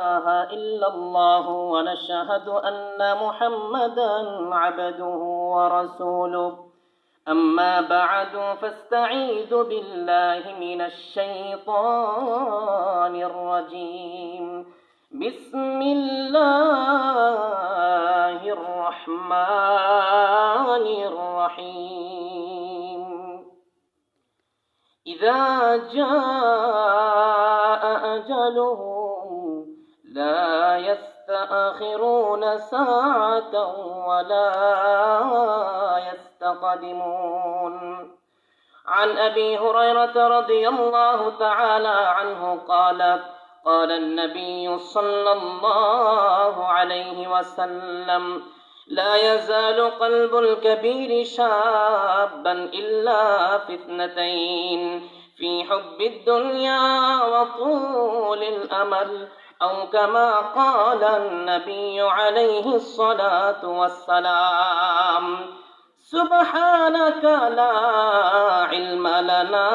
إله إلا الله ونشهد أن محمدا عبده ورسوله. أما بعد فاستعيذ بالله من الشيطان الرجيم. بسم الله الرحمن الرحيم. إذا جاء أجلهم يستأخرون ساعة ولا يستقدمون. عن أبي هريرة رضي الله تعالى عنه قال قال النبي صلى الله عليه وسلم لا يزال قلب الكبير شابا إلا في اثنتين في حب الدنيا وطول الأمل. أو كما قال النبي عليه الصلاة والسلام سبحانك لا علم لنا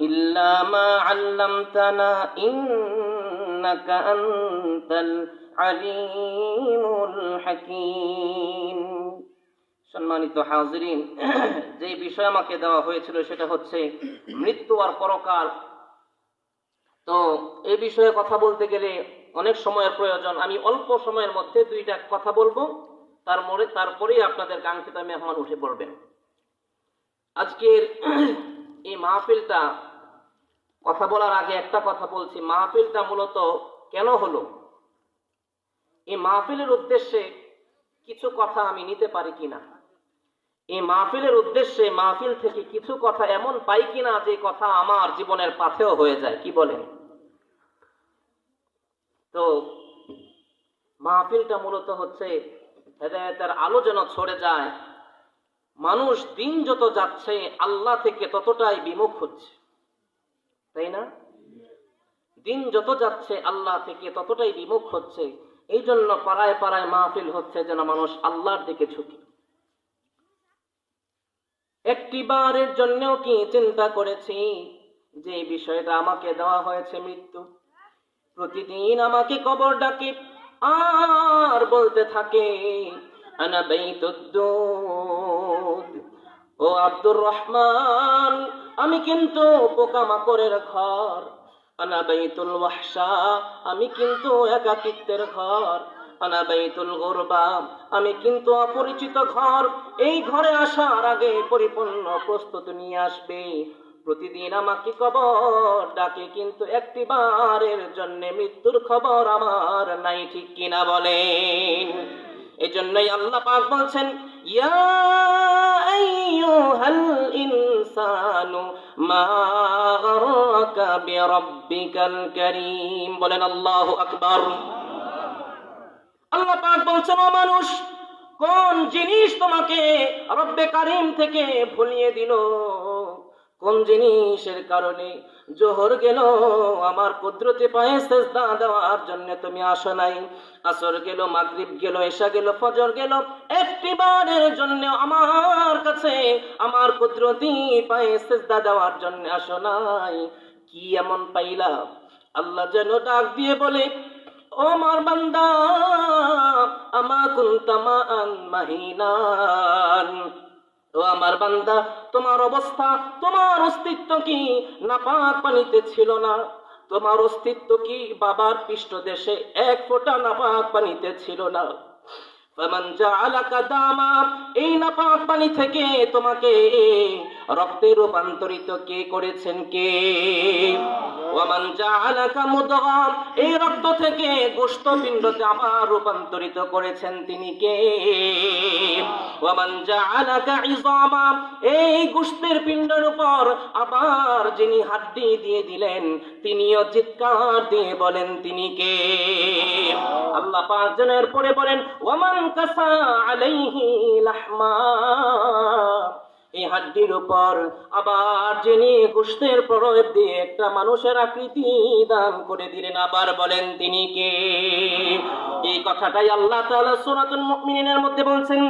إلا ما علمتنا إنك أنت العليم الحكيم সম্মানিত হাজরিন যে বিষয় আমাকে দেওয়া হয়েছিল সেটা হচ্ছে মৃত্যু আর পরকাল তো এই বিষয়ে কথা বলতে গেলে অনেক সময়ের প্রয়োজন। আমি অল্প সময়ের মধ্যে দুইটা কথা বলব। তার মরে, তারপরেই আপনাদের কাঙ্ক্ষিত মেহমান উঠে পড়বেন আজকের এই মাহফিলটা, কথা বলার আগে একটা কথা বলছি। মাহফিলটা মূলত কেন হলো? এই মাহফিলের উদ্দেশ্যে কিছু কথা আমি নিতে পারি কিনা? এই মাহফিলের উদ্দেশ্যে মাহফিল থেকে কিছু কথা এমন পাই কিনা যে কথা আমার জীবনের পাথেও হয়ে যায়, কি বলেন? তো মাহফিলটা মূলত হচ্ছে হেদায়তের আলো যেন ছড়ে যায়, মানুষ দিন যত যাচ্ছে, আল্লাহ থেকে ততটাই বিমুখ হচ্ছে। তাই না? দিন যত যাচ্ছে, আল্লাহ থেকে ততটাই বিমুখ হচ্ছে। এই জন্য পাড়ায় পাড়ায় মাহফিল হচ্ছে যেন মানুষ আল্লাহর দিকে ঝুঁকে। একটি বারের জন্যও কি চিন্তা করেছি? যে বিষয়টা আমাকে দেওয়া হয়েছে মৃত্যু। প্রতিদিন আমাকে কবর ডাকে, আর বলতে থাকে ও আব্দুর রহমান, আমি কিন্তু পোকামাকড়ের ঘর। আনা বাইতুল আমি কিন্তু একাকিত্বের ঘর। আমি কিন্তু অপরিচিত ঘর, এই ঘরে আসার আগে পরিপূর্ণ প্রস্তুত নিয়ে আসবে। প্রতিদিন আমাকে কবর ডাকে, কিন্তু একটি বারের জন্য মৃত্যুর খবর আমার নাই, ঠিক কিনা বলেন? এই জন্যই আল্লাহ পাক বলছেন, ইয়া ইনসানু মা বলেন আল্লাহু আকবার। আল্লাহ পাক বলছেন, ও মানুষ, কোন জিনিস তোমাকে রব্বে কারিম থেকে ভুলিয়ে দিল? কোন জিনিসের কারণে জোহর গেল? আমার কুদরতে পায়ে সেজদা দেওয়ার জন্য তুমি আসো নাই। আসর গেল, মাগরিব গেল এসা গেল, ফজর গেল। একটি বারের জন্য আমার কাছে, আমার কুদরতি পায়ে সেজদা দেওয়ার জন্য আসো নাই। কি এমন পাইলা? আল্লাহ যেন ডাক দিয়ে বলে ও আমার বান্দা আমা কুন্তামা আন মাহিনান। ও আমার বান্দা, তোমার অবস্থা, তোমার অস্তিত্ব কি? নাপাক পানিতে ছিল না। তোমার অস্তিত্ব কি? বাবার পৃষ্ঠদেশে এক ফোঁটা নাপাক পানিতে ছিল না। এই নাপাক পানি থেকে তোমাকে রক্তে রূপান্তরিত কে করেছেন কে? এই রক্ত থেকে গোশত পিণ্ডতে আবার রূপান্তরিত করেছেন তিনি কে? এই গোশতের পিণ্ডের উপর আবার যিনি হাড্ডি দিয়ে দিলেন, তিনিও চিৎকার দিয়ে বলেন তিনি কে? আল্লাহ পাঁচ জনের পরে বলেন, ওয়ামান কাসা আলাইহি লাহমা। এই হাড্ডির উপর আবার যিনি কুষ্ঠের প্রয়োগ দিয়ে একটা মানুষের আকৃতি দান করে দিলেন, আবার বলেন তিনি কে? এই কথাটাই আল্লাহ তাআলা সূরাতুল মুমিনিনের মধ্যে বলছেন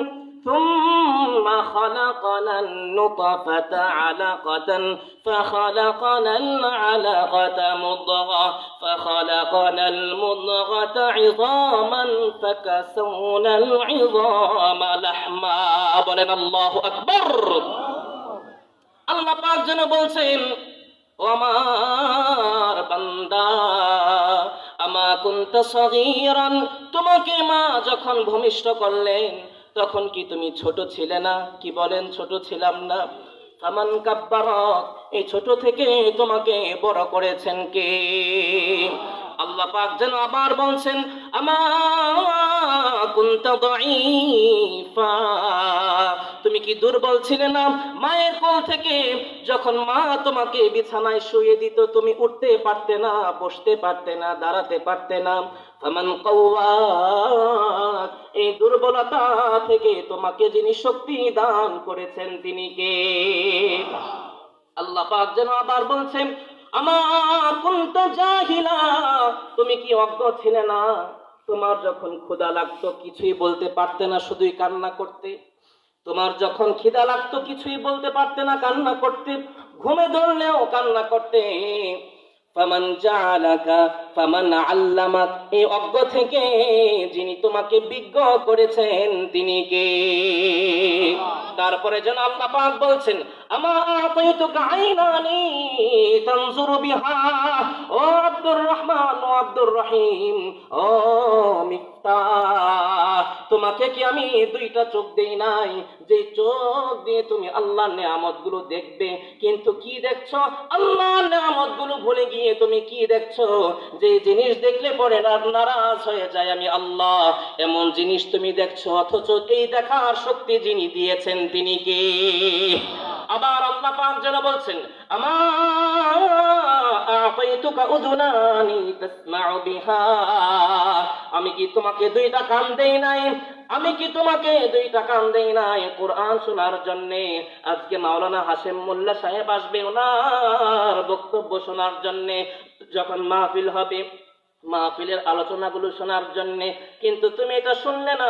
ثم خلقنا النطفة علقة فخلقنا العلقة مضغة فخلقنا المضغة عظاما فكسونا العظام لحما بلن الله أكبر আল্লাহ পাক যেন বলছেন ও আমার বান্দা আমা কুনতা সগীরান তোমাকে মা যখন ভূমিষ্ঠ করলেন তখন কি তুমি ছোট ছিলে না? কি বলেন ছোট ছিলাম না? ফামান কাব্বারক এই ছোট থেকে তোমাকে বড় করেছেন কে? আল্লাহ পাক যেন আবার বলছেন আমা তুমি কি দুর্বল ছিলে না? মায়ের কোল থেকে যখন মা তোমাকে বিছানায় শুয়ে দিত, তুমি উঠতে পারতে না, বসতে পারতে না, দাঁড়াতে পারতে না। ফামান কাওয়াক এই দুর্বলতা থেকে তোমাকে যিনি শক্তি দান করেছেন, তিনি কে? আল্লাহ পাক যেন আবার বলছেন আমার কুন্ত জাহিলা? তুমি কি অজ্ঞ ছিলে না? তোমার যখন ক্ষুদা লাগতো, কিছুই বলতে পারতে না শুধুই কান্না করতে। তোমার যখন খিদা লাগতো, কিছুই বলতে পারতে না কান্না করতে। ঘুমে ধরলেও কান্না করতে। ফামান জালাকা ফামান আল্লামাক। এই অজ্ঞ থেকে যিনি তোমাকে বিজ্ঞ করেছেন, তিনি কে? তারপরে যেন আল্লাহ পাক বলছেন, আমা আতাইতুকা আইনানি তানজুরু বিহা? ও আব্দুর রহমান, ও আব্দুর রহিম, ও মিফতা তোমাকে কি আমি দুইটা চোখ দেই নাই? যে চোখ দিয়ে তুমি আল্লাহর নেয়ামতগুলো দেখবে, কিন্তু কি দেখছ? আল্লাহর নেয়ামতগুলো ভুলে গিয়ে তুমি কি দেখছ? যে জিনিস দেখলে পরে নারাজ হয়ে যায় আমি আল্লাহ। এমন জিনিস তুমি দেখছ, অথচ এই দেখার শক্তি যিনি দিয়েছেন তিনি কে? আবার আল্লাহ পাক যেন বলছেন আমার আতাইতুকা উযুনানি তাসমাউ বিহা? আমি কি তোমাকে দুইটা কান দেই নাই? আমি কি তোমাকে দুইটা কান দেই নাই? কোরআন শোনার জন্য আজকে মাওলানা হাসেম মোল্লা সাহেব আসবে ওনার বক্তব্য শোনার জন্য। যখন মাহফিল হবে মাহফিলের আলোচনাগুলো শোনার জন্য। কিন্তু তুমি এটা শুনলে না।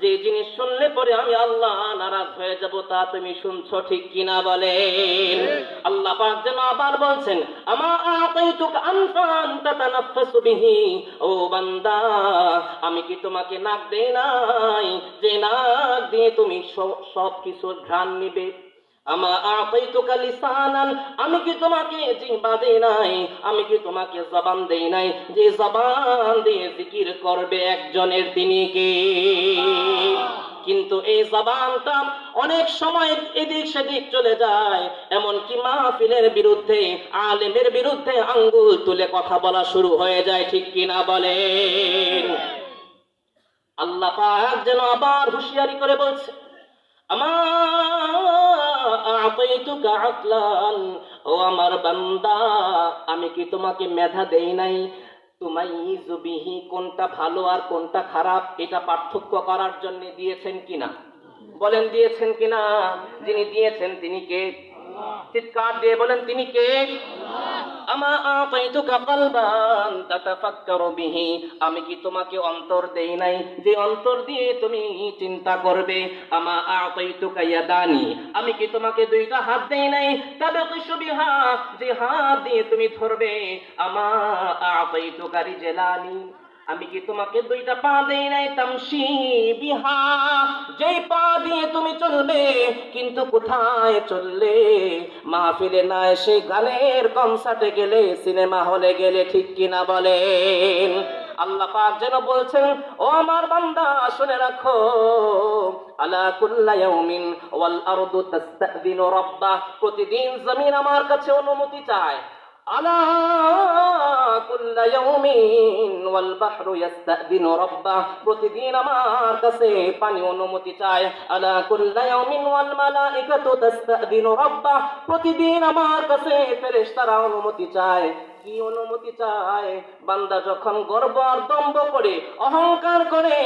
যে জিনিস শুনলে পরে আমি আল্লাহ নারাজ হয়ে যাব, তা তুমি শুনছো ঠিক কিনা বলেন আল্লাহ পাক যেন আবার বলছেন, আমা আতাইতুকা আনফান তাতানাফাসু বিহি? ও বান্দা, আমি কি তোমাকে নাক দেই নাই? যে নাক দিয়ে তুমি সব কিছুর ঘ্রাণ নিবে? আমা আতাইতুকা লিসানান, আমি কি তোমাকে জিহ্বা দেই নাই? আমি কি তোমাকে জবান দেই নাই? যে জবান দিয়ে জিকির করবে একজনের তিনি কে? কিন্তু এই জবানটা অনেক সময় এদিক সেদিক চলে যায়। এমনকি মাহফিলের বিরুদ্ধে, আলেমের বিরুদ্ধে আঙ্গুল তুলে কথা বলা শুরু হয়ে যায়, ঠিক কিনা বলেন? আল্লাহ পাক যেন আবার হুঁশিয়ারি করে বলছে আকলান আমার বান্দা, আমি কি তোমাকে মেধা দেই নাই? তোমাই বিহি, কোনটা ভালো আর কোনটা খারাপ, এটা পার্থক্য করার জন্য দিয়েছেন কিনা? বলেন দিয়েছেন কিনা? যিনি দিয়েছেন তিনি কে? চিৎকার দিয়ে বলেন, তিনি কে? আমা আতাইতুকা কলবান তাতাফাক্কারু বিহি। আমি কি তোমাকে অন্তর দেই নাই? যে অন্তর দিয়ে তুমি চিন্তা করবে। আমা আতাইতুকা ইয়াদানি। আমি কি তোমাকে দুইটা হাত দেই নাই? তাবাকিশু বিহা যে হাত দিয়ে তুমি ধরবে। আমা আতাইতুকা রিজলানি। আমি কি তোমাকে দুইটা পা দেই নাই তামসি বিহা, যেই পা দিয়ে তুমি চলবে, কিন্তু কোথায় চললে? মাহফিলে না এসে গানের কনসার্টে গেলে, সিনেমা হলে গেলে ঠিক কিনা বলেন? আল্লাহ পাক যেন বলছেন, ও আমার বান্দা, শুনে রাখো, আলা কুল্লা ইয়াউমিন ওয়াল আরদু তাস্তাদিনু রাব্বা প্রতিদিন জমিন আমার কাছে অনুমতি চায়। আলা কুল্লা ইয়াউমিন ওয়াল বাহরু ইস্তাদিনু রাব্বাহ প্রতিদিন আমার কাছে পানি অনুমতি চায় আলা কুল্লা ইয়াউমিন ওয়াল মালাইকাতু তাস্তাদিনু রাব্বাহ প্রতিদিন আমার কাছে ফেরেশতারা অনুমতি চায় কি অনুমতি চায়? বান্দা যখন গর্ব আর দম্ভ করে, অহংকার করে,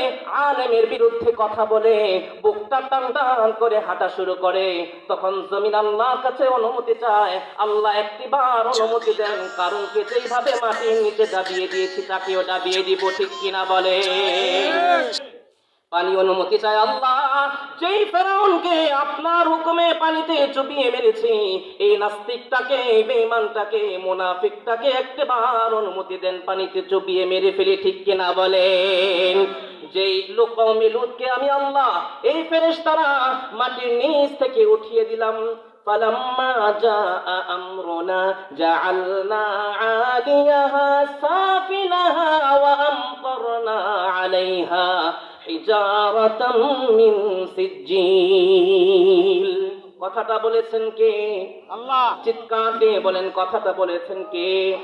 আলেমের বিরুদ্ধে কথা বলে, বুকটা টান টান করে হাঁটা শুরু করে, তখন জমিন আল্লাহর কাছে অনুমতি চায়। আল্লাহ একটিবার অনুমতি দেন কারণ কে যেইভাবে মাটির নিচে দাবিয়ে দিয়েছি, তাকেও দাবিয়ে দিব, ঠিক কিনা বলে? পানি অনুমতি চায় আল্লাহ যেই ফেরাউনকে আপনার হুকুমে পানিতে চুবিয়ে মেরেছি এই নাস্তিকটাকে বেঈমানটাকে মুনাফিকটাকে একবার অনুমতি দেন পানিতে চুবিয়ে মেরে ফেলে ঠিক কিনা বলেন যেই লোক লুতকে আমি আল্লাহ এই ফেরেশতারা মাটির নিচ থেকে উঠিয়ে দিলাম فلما جاء أمرنا جعلنا عاليها سافلها وأمطرنا عليها حجارة من سجيل কথাটা বলেছেন কে আল্লাহ চিৎকার দিয়ে বলেন কথাটা বলেছেন কে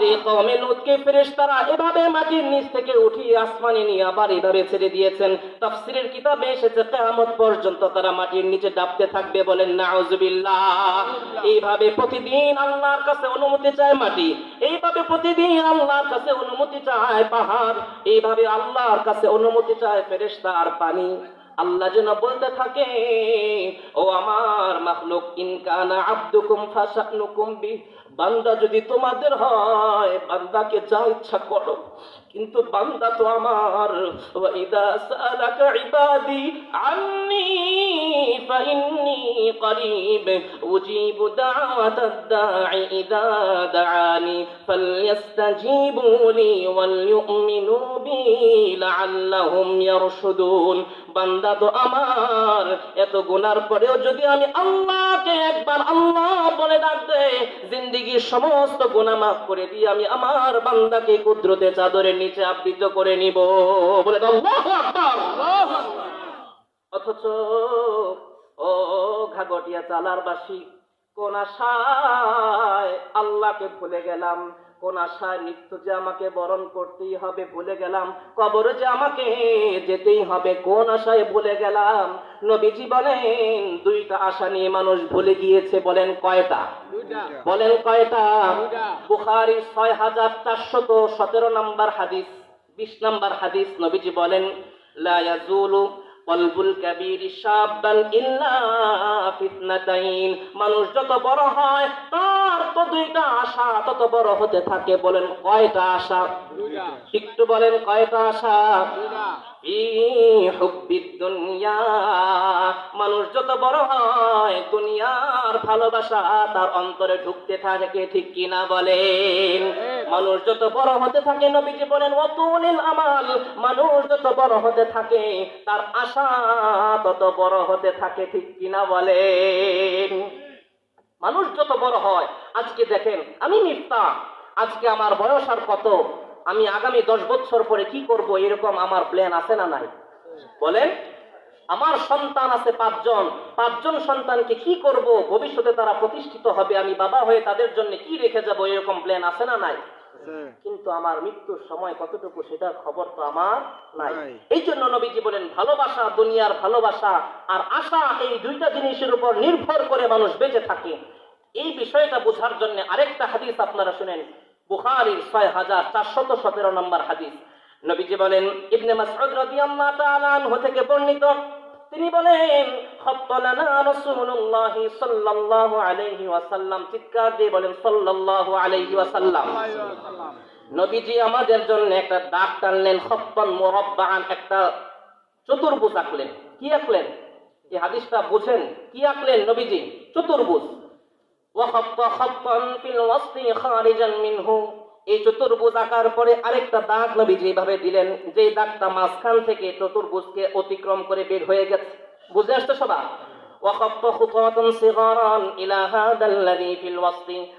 যে কমে লুতকে ফেরেশতারা এভাবে মাটির নিচ থেকে উঠিয়ে আসমানে নিয়ে আবার এভাবে ছেড়ে দিয়েছেন। তাফসিরের কিতাবে এসেছে, কিয়ামত পর্যন্ত তারা মাটির নিচে ডাবতে থাকবে বলেন, নাউজুবিল্লাহ। এইভাবে প্রতিদিন আল্লাহর কাছে অনুমতি চায় মাটি, এইভাবে প্রতিদিন আল্লাহর কাছে অনুমতি চায় পাহাড়, এইভাবে আল্লাহর কাছে অনুমতি চায় ফেরেশতা আর পানি। আল্লাহ যেন বলতে থাকে, ও আমার মাখলুক ইনকানা আব্দুকুম ফাসানুকুম বি বান্দা যদি তোমাদের হয় বান্দাকে যা ইচ্ছা করো। কিন্তু বান্দা তো আমার। ওয়া ইদা সালাকা ইবাদি আন্নি বান্দা তো আমার। এত গুনার পরেও যদি আমি আল্লাহকে একবার আল্লাহ বলে ডাক দে জিন্দিগির সমস্ত গুনাহ মাফ করে দিয়ে আমি আমার বান্দাকে কুদরতে চাদরের নিচে আবৃত করে নিব। বলে অথচ ও ঘাগটিয়া চালার বাসী কোন আশায় আল্লাহকে ভুলে গেলাম। কোন আশায় মৃত্যু যে আমাকে বরণ করতেই হবে ভুলে গেলাম। কবরে যে আমাকে যেতেই হবে কোন আশায় ভুলে গেলাম। নবীজি বলেন দুইটা আশা নিয়ে মানুষ ভুলে গিয়েছে বলেন কয়টা? বলেন কয়টা। বুখারি ছয় হাজার চারশত সতেরো নম্বর হাদিস বিশ নম্বর হাদিস নবীজি বলেন লা ইয়াজুলু কলবুল কাবীর শাব্বান ইল্লা ফিতনাতাইন। মানুষ যত বড় হয় তার তো দুইটা আশা তত বড় হতে থাকে। বলেন কয়টা আশা? একটু বলেন কয়টা আশা? মানুষ যত বড় হয় দুনিয়ার ভালোবাসা তার অন্তরে ঢুকতে থাকে ঠিক কিনা বলেন? মানুষ যত বড় হতে থাকে, নবীজি বলেন, অতুলিল আমাল, মানুষ যত বড় হতে থাকে, তার আশা তত বড় হতে থাকে, ঠিক কিনা বলেন? মানুষ যত বড় হয়, আজকে দেখেন, আমি মিফতা আজকে আমার বয়স আর কত, আমি আগামী দশ বছর পরে কি করব, এরকম আমার প্ল্যান আছে না নাই? বলেন, আমার সন্তান আছে পাঁচজন পাঁচজন সন্তানকে কি করব, ভবিষ্যতে তারা প্রতিষ্ঠিত হবে, আমি বাবা হয়ে তাদের জন্য কি রেখে যাব, এরকম প্ল্যান আছে না নাই? কিন্তু আমার মৃত্যুর সময় কতটুকু সেটার খবর তো আমার নাই। এই জন্য নবীজি বলেন ভালোবাসা দুনিয়ার ভালোবাসা আর আশা এই দুইটা জিনিসের উপর নির্ভর করে মানুষ বেঁচে থাকে। এই বিষয়টা বোঝার জন্য আরেকটা হাদিস আপনারা শুনেন বুখারির ছয় হাজার চারশত সতেরো নম্বর হাদিস। নবীজি বলেন ইবনে মাসউদ রাদিয়াল্লাহু তাআলা আনহু থেকে বর্ণিত তিনি বলেন, খত্তালানা সাল্লাল্লাহু আলাইহি ওয়াসাল্লাম। চিৎকার দিয়ে বলেন, সাল্লাল্লাহু আলাইহি ওয়াসাল্লাম। নবীজি আমাদের জন্য একটা দাগ টানলেন খপ্পন মোরব্বান একটা চতুর্ভুজ আঁকলেন। কি আঁকলেন? এই হাদিসটা বুঝেন? কি আঁকলেন নবীজি? চতুর্ভুজ। ওয়াখাপ্পা খাপ্পান ফিল ওয়াসতি খারিজান মিনহু। এই চতুর্ভুজ আঁকার পরে আরেকটা দাগ নবী যেভাবে দিলেন, যে দাগটা মাঝখান থেকে চতুর্ভুজকে অতিক্রম করে বের হয়ে গেছে। বুঝে আসতো সবাই?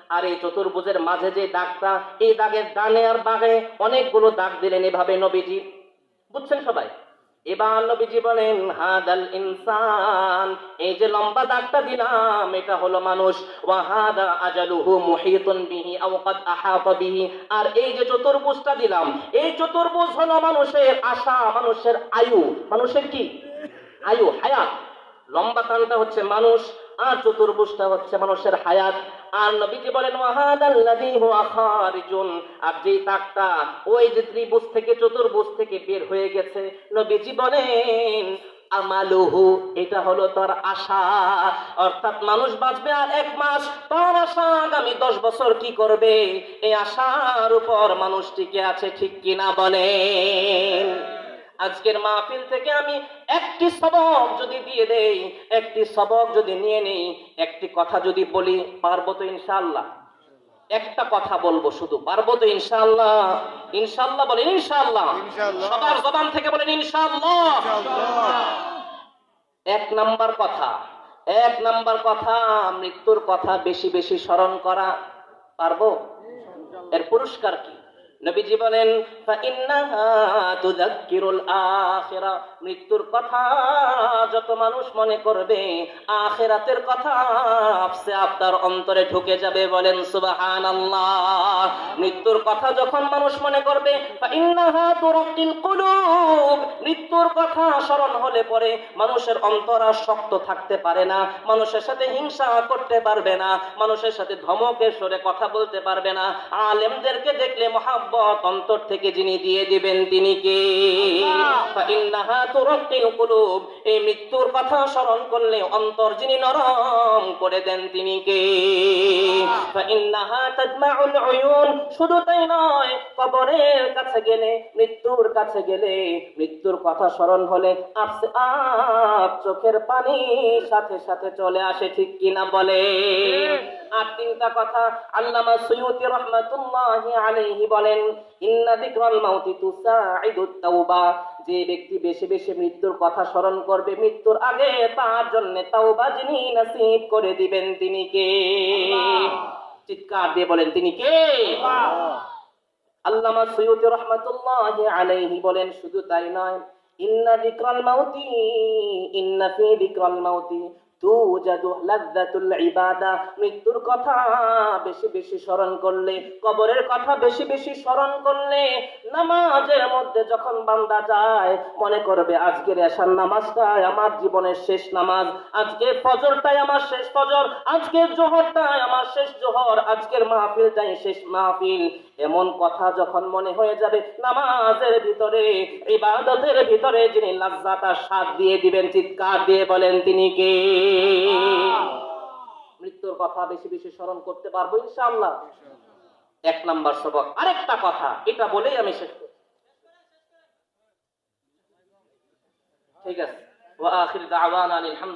আর এই চতুর্ভুজের মাঝে যে দাগটা, এই দাগের ডানে আর বাগে অনেকগুলো দাগ দিলেন এভাবে নবীজি। বুঝছেন সবাই? এবার নবীজি বলেন, হাদাল ইনসান। এই যে লম্বা দাগটা দিলাম, এটা হলো মানুষ। ওয়াহাদা আজালুহু মুহিতুন বিহি আও কদ আহাতা বিহি। আর এই যে চতুর্ভুজটা দিলাম, এই চতুর্ভুজ হলো মানুষের আশা, মানুষের আয়ু। মানুষের কি? আয়ু, হায়াত। লম্বা টানটা হচ্ছে মানুষ। আর চতুর্ভুজটা হচ্ছে মানুষের হায়াত। আর নবীজি বলেন, ওয়াহাদাল্লাযী হুয়া খারিজুন। আর যেই তাকটা, ওই যে ত্রিভুজ থেকে চতুর্ভুজ থেকে বের হয়ে গেছে। নবীজি বলেন, আমালুহু, এটা হলো তার আশা। অর্থাৎ মানুষ বাঁচবে আর এক মাস, তার আশা আগামী দশ বছর কি করবে? এই আশার উপর মানুষ টিকে আছে, ঠিক কিনা বলেন? আজকের মাহফিল থেকে আমি একটি সবক যদি দিয়ে দেই একটি সবক যদি নিয়ে নেই একটি কথা যদি বলি পারব তো ইনশাল্লাহ একটা কথা বলব শুধু পারব তো ইনশাআল্লাহ। ইনশাআল্লাহ বলেন ইনশাআল্লাহ। সবার জবান থেকে বলেন ইনশাল্লাহ এক নাম্বার কথা এক নাম্বার কথা মৃত্যুর কথা বেশি বেশি স্মরণ করা পারব? এর পুরস্কার কি? নবীজি বলেন, "ফাইন্নাহা তুযাক্কিরুল আখিরা। মৃত্যুর কথা যত মানুষ মনে করবে, আখিরাতের কথা আপসে আপনার অন্তরে ঢুকে যাবে, বলেন, সুবহানাল্লাহ। মৃত্যুর কথা যখন মানুষ মনে করবে মৃত্যুর কথা স্মরণ হলে পরে মানুষের অন্তর আর শক্ত থাকতে পারে না, মানুষের সাথে হিংসা করতে পারবে না, মানুষের সাথে ধমকের সরে কথা বলতে পারবে না। আলেমদেরকে দেখলে মহাব্বত অন্তর থেকে যিনি দিয়ে দিবেন তিনি কে? কুলুব। এই মৃত্যুর কথা স্মরণ করলে অন্তর যিনি নরম করে দেন তিনি কে? শুধু তাই নয় কবরের কাছে গেলে মৃত্যুর কাছে গেলে মৃত্যুর কথা স্মরণ হলে আপসে আপ চোখের পানি সাথে সাথে চলে আসে ঠিক কিনা বলে? আর তিনটা কথা আল্লামা সৈয়দ রহমাতুল্লাহি আলাইহি বলেন ইন্না যিকরাল মাউতি তাওবা যে ব্যক্তি বেশি বেশি মৃত্যুর কথা স্মরণ করবে মৃত্যুর আগে তার জন্য তাওবা যিনি নসিব করে দিবেন তিনি কে? চিৎকার দিয়ে বলেন তিনি কে? আল্লামা সৈয়দ রহমাতুল্লাহি আলাইহি বলেন শুধু তাই নয় ইন্না যিকরাল মাউতি ইন্না ফি যিকরাল মাউতি মৃত্যুর কথা বেশি বেশি স্মরণ করলে, কবরের কথা বেশি বেশি স্মরণ করলে, নামাজের মধ্যে যখন বান্দা যায়, মনে করবে, আজকের নামাজটাই আমার জীবনের শেষ নামাজ। ফজরটাই আমার শেষ ফজর। আজকের জোহরটাই আমার শেষ জোহর। আজকের মাহফিলটাই শেষ মাহফিল। এমন কথা যখন মনে হয়ে যাবে, নামাজের ভিতরে, ইবাদতের ভিতরে যিনি লাজ্জাটা স্বাদ দিয়ে দিবেন, চিৎকার দিয়ে বলেন, তিনি কে? মৃত্যুর কথা বেশি বেশি স্মরণ করতে পারব, ইনশাআল্লাহ। এক নাম্বার সবক। আরেকটা কথা, এটা বলেই আমি শেষ করি ঠিক আছে। ওয়া আখির দাওয়ানা আলহামদুলিল্লাহ